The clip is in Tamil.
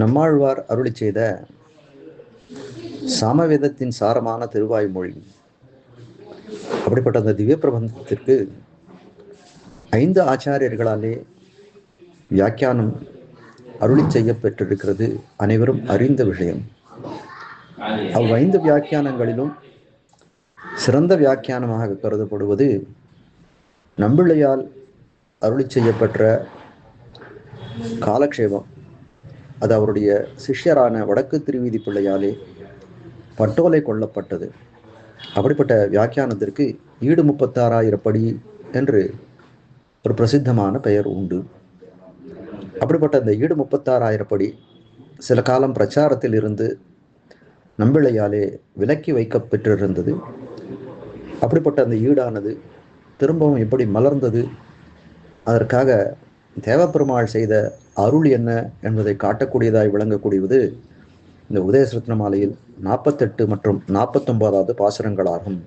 நம்மாழ்வார் அருளி செய்த சாமவேதத்தின் சாரமான திருவாய்மொழி அப்படிப்பட்ட அந்த திவ்ய பிரபந்தத்திற்கு ஐந்து ஆச்சாரியர்களாலே வியாக்கியானம் அருளி செய்யப்பெற்றிருக்கிறது அனைவரும் அறிந்த விஷயம். அவ்வைந்து வியாக்கியானங்களிலும் சிறந்த வியாக்கியானமாக கருதப்படுவது நம்பிள்ளையால் அருளி செய்யப்பெற்ற காலக்ஷேபம். அது அவருடைய சிஷ்யரான வடக்கு திருவீதி பிள்ளையாலே பட்டோலை கொல்லப்பட்டது. அப்படிப்பட்ட வியாக்கியானத்திற்கு ஈடு முப்பத்தாறாயிரப்படி என்று ஒரு பிரசித்தமான பெயர் உண்டு. அப்படிப்பட்ட அந்த ஈடு முப்பத்தாறாயிரப்படி சில காலம் பிரச்சாரத்தில் இருந்து நம்பிளையாலே விலக்கி வைக்க பெற்றிருந்தது. அப்படிப்பட்ட அந்த ஈடானது திரும்பவும் எப்படி மலர்ந்தது அதற்காக தேவப்பெருமாள் செய்த அருள் என்ன என்பதை காட்டக்கூடியதாய் விளங்கக்கூடியது இந்த உதயசரத்ன மாலையில் நாற்பத்தெட்டு மற்றும் நாற்பத்தொன்பதாவது பாசுரங்களாகும்.